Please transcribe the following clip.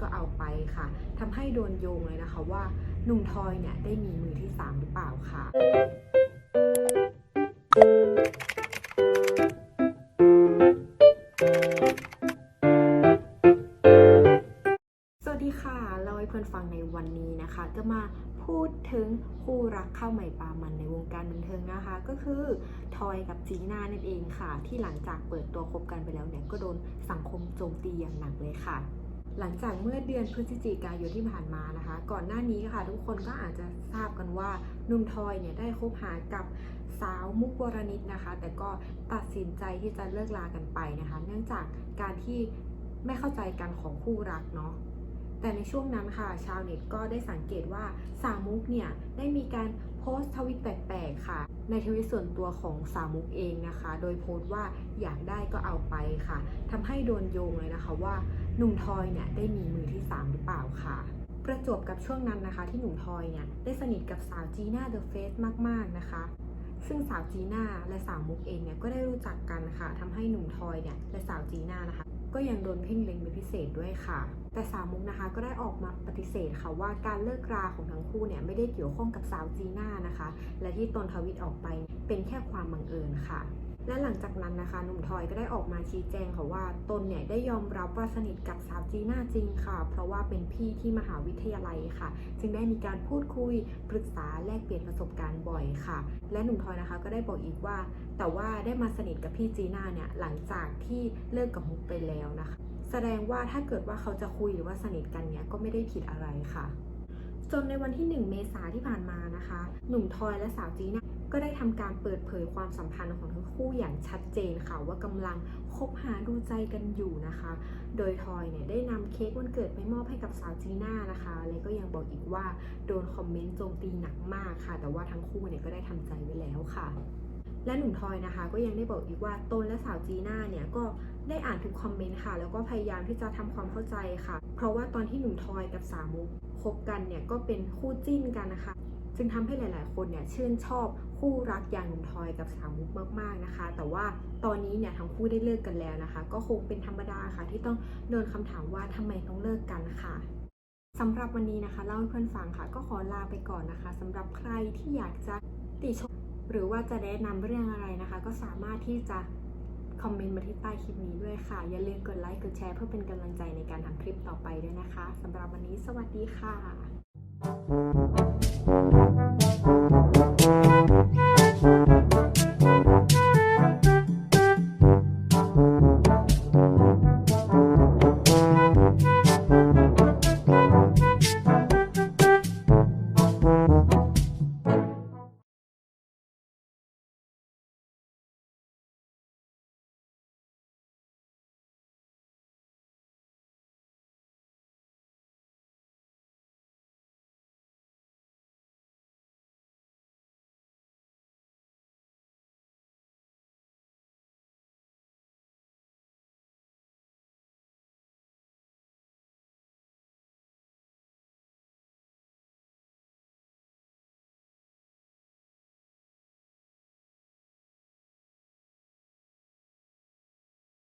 ก็เอาไปค่ะทำให้โดนโยงเลยนะคะว่าหนุ่มทอยเนี่ยได้มีมือที่ 3 หรือเปล่าค่ะสวัสดีค่ะเล่าให้เพื่อนฟังในวันนี้นะคะ ก็มาพูดถึงคู่รักข้าวใหม่ปลามันในวงการบันเทิงนะคะ ก็คือทอยกับจีน่านั่นเองค่ะ ที่หลังจากเปิดตัวคบกันไปแล้วเนี่ยก็โดนสังคมโจมตีอย่างหนักเลยค่ะ หลังจากเมื่อเดือนพฤศจิกายนที่ผ่านมานะคะ ก่อนหน้านี้ค่ะ ทุกคนก็อาจจะทราบกันว่านุ่มทอยเนี่ยได้คบหากับสาวมุกวรณิตนะคะ แต่ก็ตัดสินใจที่จะเลิกลากันไปนะคะ เนื่องจากการที่ไม่เข้าใจกันของคู่รักเนาะ แต่ในช่วงนั้นค่ะ ชาวเน็ตก็ได้สังเกตว่าสาวมุกเนี่ยได้มีการโพสต์ทวิตแปลกๆค่ะ ในทวิตส่วนตัวของสาวมุกเองนะคะ โดยโพสต์ว่าอยากได้ก็เอาไปค่ะทำให้โดนโยงเลยนะคะว่าหนุ่มทอยเนี่ยได้มีมือที่ 3 หรือเปล่าค่ะประจวบกับช่วงนั้นนะคะที่หนุ่มทอยเนี่ยได้สนิทกับสาวจีน่าเดอะเฟสมากๆนะคะ ซึ่งสาวจีน่าและสาวมุกเองเนี่ยก็ได้รู้จักกันค่ะทำให้หนุ่มทอยเนี่ยและสาวจีน่านะคะ ก็ยังโดนเพ่งเล็งเป็นพิเศษด้วยค่ะ แต่สาวมุกนะคะก็ได้ออกมาปฏิเสธค่ะว่าการเลิกราของทั้งคู่เนี่ยไม่ได้เกี่ยวข้องกับสาวจีน่านะคะ และที่ตนทวิตออกไปเป็นแค่ความบังเอิญค่ะ และหลังจากนั้นนะคะหนุ่มทอยก็ได้ออกมาชี้แจงค่ะว่าตนเนี่ยได้ยอมรับว่าสนิทกับสาวจีน่าจริงค่ะ เพราะว่าเป็นพี่ที่มหาวิทยาลัยค่ะ จึงได้มีการพูดคุยปรึกษาแลกเปลี่ยนประสบการณ์บ่อยค่ะ และหนุ่มทอยนะคะก็ได้บอกอีกว่า แต่ว่าได้มาสนิทกับพี่จีน่าเนี่ยหลังจากที่เลิกกับมุกไปแล้วนะคะ แสดงว่าถ้าเกิดว่าเขาจะคุยหรือว่าสนิทกันเนี่ยก็ไม่ได้ผิดอะไรค่ะ จนในวันที่ 1 เมษาที่ผ่านมานะคะ หนุ่มทอยและสาวจีน่าก็ได้ทำการเปิดเผยความสัมพันธ์ของทั้งคู่อย่างชัดเจนค่ะ ว่ากำลังคบหาดูใจกันอยู่นะคะ โดยทอยเนี่ยได้นำเค้กวันเกิดไปมอบให้กับสาวจีน่านะคะและก็ยังบอกอีกว่าโดนคอมเมนต์โจมตีหนักมากค่ะ แต่ว่าทั้งคู่เนี่ยก็ได้ทำใจไว้แล้วค่ะ และหนุ่มทอยนะคะ ก็ยังได้บอกอีกว่าตนและสาวจีน่าเนี่ยก็ได้อ่านทุกคอมเมนต์ค่ะ แล้วก็พยายามที่จะทำความเข้าใจค่ะ เพราะว่าตอนที่หนุ่มทอยกับสาวมุกคบกันเนี่ยก็เป็นคู่จิ้นกันนะคะจึงทำให้หลาย ๆ คนเนี่ยชื่นชอบคู่รักอย่างหนุ่มทอยกับสาวมุกมาก ๆ นะคะ แต่ว่าตอนนี้เนี่ยทั้งคู่ได้เลิกกันแล้วนะคะ ก็คงเป็นธรรมดาค่ะ ที่ต้องโดนคำถามว่าทำไมต้องเลิกกันค่ะสำหรับวันนี้นะคะ เล่าให้เพื่อนฟังค่ะ ก็ขอลาไปก่อนนะคะสำหรับใครที่อยากจะติชม รือว่าจะแนะนำเรื่องอะไรนะคะ ก็สามารถที่จะคอมเมนต์มาที่ใต้คลิปนี้ด้วยค่ะ อย่าลืมกดไลค์ กดแชร์เพื่อเป็นกำลังใจในการทำคลิปต่อไปด้วยนะคะสำหรับวันนี้สวัสดีค่ะ